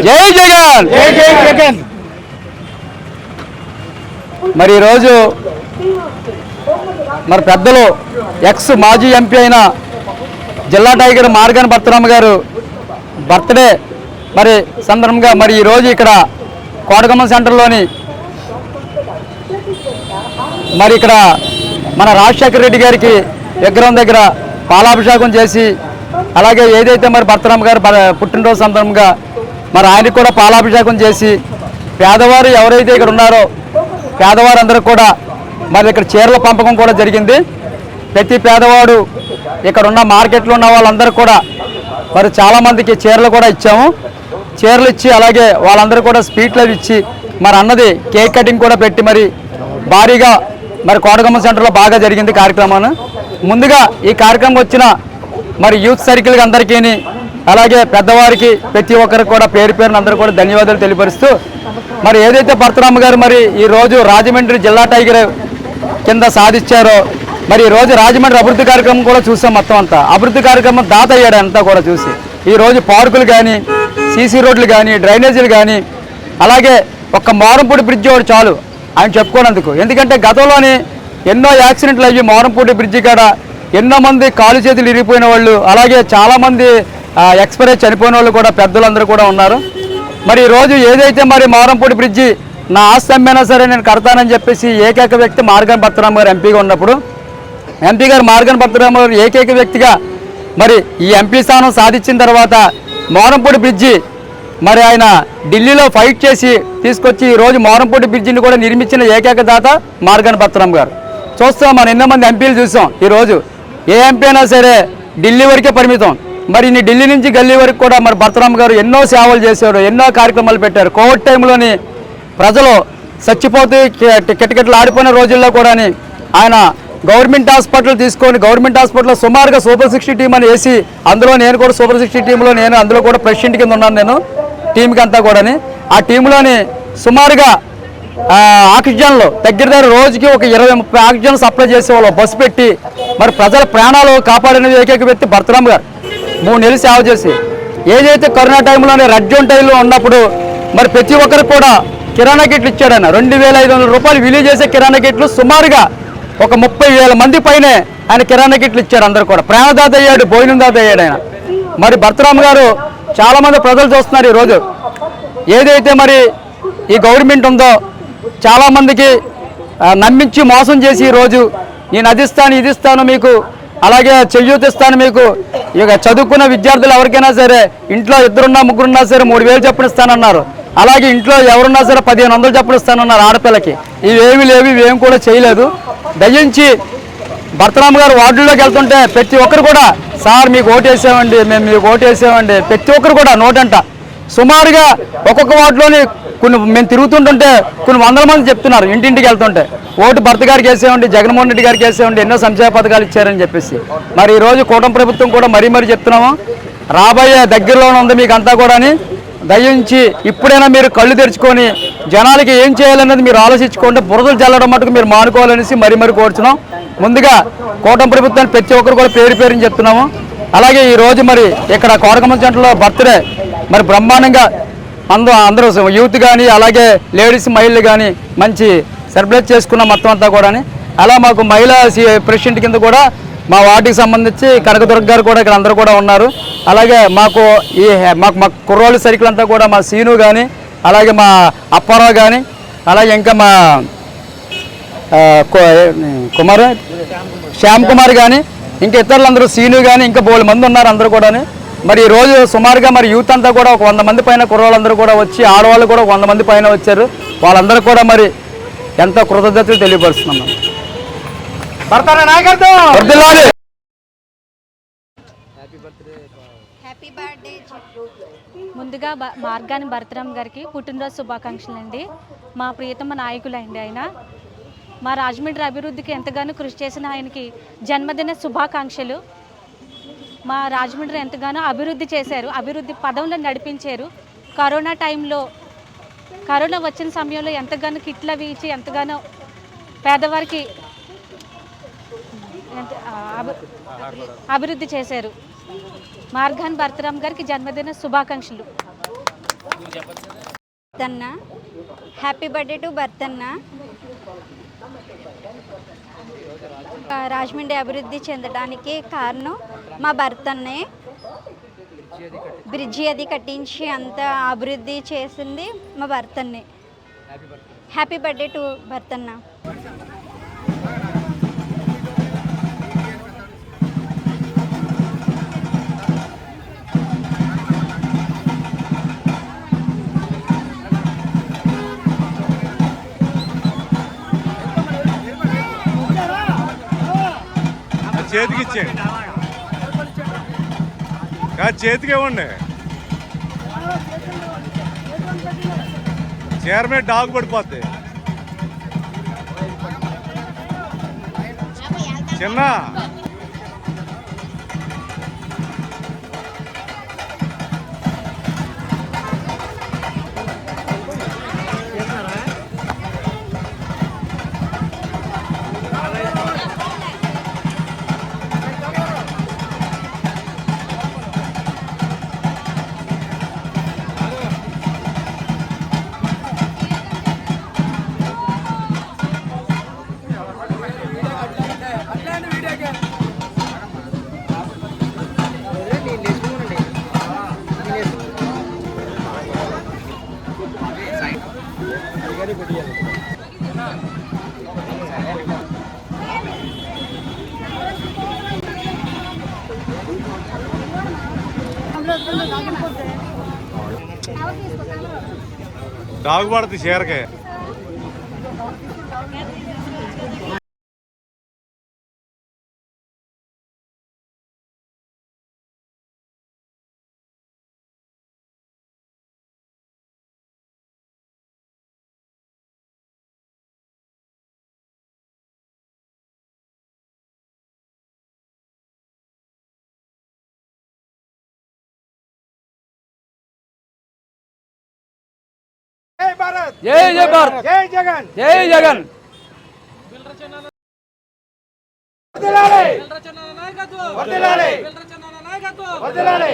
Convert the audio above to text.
జై జగన్! మరి ఈరోజు మరి పెద్దలు ఎక్స్ మాజీ ఎంపీ అయిన జిల్లా టైగర్ మార్గన్ భర్తరామ గారు బర్త్డే మరి సందర్భంగా మరి ఈరోజు ఇక్కడ కోటగమ్మ సెంటర్లోని మరి ఇక్కడ మన రాజశేఖర రెడ్డి గారికి విగ్రహం దగ్గర పాలాభిషేకం చేసి అలాగే ఏదైతే మరి భర్తరామ గారు పుట్టినరోజు సందర్భంగా మరి ఆయనకు కూడా పాలాభిషేకం చేసి పేదవారు ఎవరైతే ఇక్కడ ఉన్నారో పేదవారందరూ కూడా మరి ఇక్కడ చీరల పంపకం కూడా జరిగింది. ప్రతి పేదవాడు ఇక్కడ ఉన్న మార్కెట్లో ఉన్న వాళ్ళందరూ కూడా మరి చాలామందికి చీరలు కూడా ఇచ్చాము. చీరలు ఇచ్చి అలాగే వాళ్ళందరూ కూడా స్వీట్లు ఇచ్చి మరి అన్నది కేక్ కటింగ్ కూడా పెట్టి మరి భారీగా మరి కోటగమ్మ సెంటర్లో బాగా జరిగింది కార్యక్రమాన్ని. ముందుగా ఈ కార్యక్రమం వచ్చిన మరి యూత్ సర్కిల్కి అందరికీ అలాగే పెద్దవారికి ప్రతి ఒక్కరికి కూడా పేరు పేరున అందరూ కూడా ధన్యవాదాలు తెలియపరుస్తూ మరి ఏదైతే పరశురామ గారు మరి ఈ రోజు రాజమండ్రి జిల్లా టైగర్ కింద సాధించారో మరి ఈ రోజు రాజమండ్రి అభివృద్ధి కార్యక్రమం కూడా చూసాం మొత్తం అంతా. అభివృద్ధి కార్యక్రమం దాత అయ్యాడు అంతా కూడా చూసి. ఈరోజు పార్కులు కానీ సీసీ రోడ్లు కానీ డ్రైనేజీలు కానీ అలాగే ఒక్క మోరంపూడి బ్రిడ్జ్ ఒకటి చాలు ఆయన చెప్పుకోనందుకు ఎందుకంటే గతంలోని ఎన్నో యాక్సిడెంట్లు అయ్యి మోరంపూడి బ్రిడ్జి కాడ ఎన్నో మంది కాలు చేతులు ఇరిగిపోయిన వాళ్ళు అలాగే చాలామంది ఎక్స్పైర్ చనిపోయిన వాళ్ళు కూడా పెద్దలందరూ కూడా ఉన్నారు. మరి ఈరోజు రోజు ఏదైతే మరి మారంపూడి బ్రిడ్జి నా ఆస్తి అమ్మైనా సరే నేను కడతానని చెప్పేసి ఏకైక వ్యక్తి మార్గన్ భర్తరామ్ గారు ఎంపీగా ఉన్నప్పుడు ఎంపీ గారు మార్గన్ భర్తరామ్ గారు ఏకైక వ్యక్తిగా మరి ఈ ఎంపీ స్థానం సాధించిన తర్వాత మోరంపూడి బ్రిడ్జి మరి ఆయన ఢిల్లీలో ఫైట్ చేసి తీసుకొచ్చి ఈ రోజు మోరంపూడి బ్రిడ్జిని కూడా నిర్మించిన ఏకైక దాత మార్గన్ భర్తరామ్ గారు. చూస్తాం మనం ఎన్నో మంది ఎంపీలు చూసాం. ఈరోజు ఏ ఎంపీ అయినా సరే ఢిల్లీ వరకే పరిమితం. మరి ఇన్ని ఢిల్లీ నుంచి గల్లీ వరకు కూడా మరి భర్తరామ్ గారు ఎన్నో సేవలు చేశారు ఎన్నో కార్యక్రమాలు పెట్టారు. కోవిడ్ టైంలోని ప్రజలు చచ్చిపోతూ కిటకిటలు ఆడిపోయిన రోజుల్లో కూడా ఆయన గవర్నమెంట్ హాస్పిటల్ తీసుకొని గవర్నమెంట్ హాస్పిటల్లో సుమారుగా సూపర్ సిక్స్టీ టీం అని వేసి అందులో నేను కూడా సూపర్ సిక్స్టీ టీంలో నేను అందులో కూడా ప్రెసిడెంట్ కింద ఉన్నాను నేను టీంకి అంతా కూడాని. ఆ టీంలోని సుమారుగా ఆక్సిజన్లు దగ్గర దగ్గర రోజుకి ఒక ఇరవై ముప్పై ఆక్సిజన్ సప్లై చేసేవాళ్ళు. బస్సు పెట్టి మరి ప్రజల ప్రాణాలు కాపాడిన ఏకైక వ్యక్తి భర్తరామ్ గారు. మూడు నెలలు సేవ చేసి. ఏదైతే కరోనా టైంలోనే రెడ్ జోన్ టైంలో ఉన్నప్పుడు మరి ప్రతి ఒక్కరికి కూడా కిరాణా కిట్లు ఇచ్చాడన్న. రెండు వేల ఐదు వందల రూపాయలు విలువ చేసే కిరాణా కిట్లు సుమారుగా ఒక ముప్పై వేల మంది పైనే ఆయన కిరాణా కిట్లు ఇచ్చారు అందరు కూడా. ప్రాణదాత అయ్యాడు భోజనం దాత అయ్యాడు ఆయన. మరి భర్తరామ్ గారు చాలామంది ప్రజలు చూస్తున్నారు ఈరోజు. ఏదైతే మరి ఈ గవర్నమెంట్ ఉందో చాలామందికి నమ్మించి మోసం చేసి ఈరోజు నేను అదిస్తాను ఇదిస్తాను మీకు అలాగే చెయ్యూతి ఇస్తాను మీకు. ఇక చదువుకున్న విద్యార్థులు ఎవరికైనా సరే ఇంట్లో ఇద్దరున్నా ముగ్గురున్నా సరే మూడు వేలు చొప్పున ఇస్తానన్నారు. అలాగే ఇంట్లో ఎవరున్నా సరే పదిహేను వందలు చొప్పున ఇస్తానన్నారు ఆడపిల్లకి. ఇవేమి లేవు ఇవేమి కూడా చేయలేదు. దయించి భర్తరామ్ గారు వార్డుల్లోకి వెళ్తుంటే ప్రతి ఒక్కరు కూడా సార్ మీకు ఓటేసామండి మేము మీకు ఓటేసామండి. ప్రతి ఒక్కరు కూడా నోటంట. సుమారుగా ఒక్కొక్క వార్డులోని కొన్ని మేము తిరుగుతుంటుంటే కొన్ని వందల మంది చెప్తున్నారు ఇంటింటికి వెళ్తుంటే. ఓటు భర్త గారికి వేసేవండి జగన్మోహన్ రెడ్డి గారికి వేసేవండి ఎన్నో సంక్షేమ పథకాలు ఇచ్చారని చెప్పేసి. మరి ఈరోజు కూటమి ప్రభుత్వం కూడా మరీ మరీ చెప్తున్నాము. రాబోయే దగ్గరలోనే ఉంది మీకు అంతా కూడా దయించి ఇప్పుడైనా మీరు కళ్ళు తెరుచుకొని జనాలకి ఏం చేయాలన్నది మీరు ఆలోచించుకుంటే బురదలు చల్లడం మటుకు మీరు మానుకోవాలనేసి మరీ మరీ కోరుచున్నాం. ముందుగా కూటమి ప్రభుత్వాన్ని ప్రతి ఒక్కరు కూడా పేరు పేరుని చెప్తున్నాము. అలాగే ఈ రోజు మరి ఇక్కడ కోరకమ్మ సెంటర్లో బర్త్డే. మరి బ్రహ్మాండంగా అందరూ అందరూ యూత్ కానీ అలాగే లేడీస్ మహిళలు కానీ మంచి సెలబ్రేట్ చేసుకున్నాం మొత్తం అంతా కూడా అలా మాకు మహిళా ప్రెసిడెంట్ కింద కూడా మా వార్డుకి సంబంధించి కనకదుర్గ గారు కూడా ఇక్కడ అందరూ కూడా ఉన్నారు. అలాగే మాకు ఈ మాకు మా కుర్రోళ్ళ సర్కిల్ అంతా కూడా మా సీను కానీ అలాగే మా అప్పారావు కానీ అలాగే ఇంకా మా కుమార్? శ్యామ్ కుమార్ కానీ ఇంకా ఇతరులందరూ సీను కానీ ఇంకా బోళ్ళు మంది ఉన్నారు అందరూ కూడా మరి ఈ రోజు సుమారుగా మరి యూత్ అంతా కూడా ఒక వంద మంది పైన కుర్రోళ్ళందరూ కూడా వచ్చి ఆడవాళ్ళు కూడా ఒక వంద మంది పైన వచ్చారు. వాళ్ళందరూ కూడా మరి ఎంతో కృతజ్ఞతలు తెలియపరుస్తున్నాం ముందుగా మార్గాని భరతరామ్ గారికి పుట్టినరోజు శుభాకాంక్షలు అండి. మా ప్రియతమ నాయకులండి ఆయన. మా రాజమండ్రి అభివృద్ధికి ఎంతగానో కృషి చేసిన ఆయనకి జన్మదిన శుభాకాంక్షలు. మా రాజమండ్రి ఎంతగానో అభివృద్ధి చేశారు. అభివృద్ధి పదంలో నడిపించారు. కరోనా టైంలో కరోనా వచ్చిన సమయంలో ఎంతగానో కిట్లు అవి ఇచ్చి ఎంతగానో పేదవారికి ఎంత- అభివృద్ధి చేశారు. మార్గాన్ భరతరామ్ గారికి జన్మదిన శుభాకాంక్షలు. భర్తన్న హ్యాపీ బర్త్డే టు భర్తన్న. రాజమండ్రి అభివృద్ధి చెందడానికి కారణం మా భర్తనే బ్రిడ్జి అది కట్టించి అంత అభివృద్ధి చేసింది మా భర్తనే. హ్యాపీ బర్త్డే టు భర్తన్న. ఆ చేతికి ఇచ్చేయండి చేతికి ఇవ్వండి చీర మీద డాగు పడిపోద్ది. చిన్న. డాగు పడుతుంది చీరకే. జై భారత్ జై జై భారత్ జై జగన్ జై జగన్ వర్ధిల్లాలి వర్ధిల్లాలి వర్ధిల్లాలి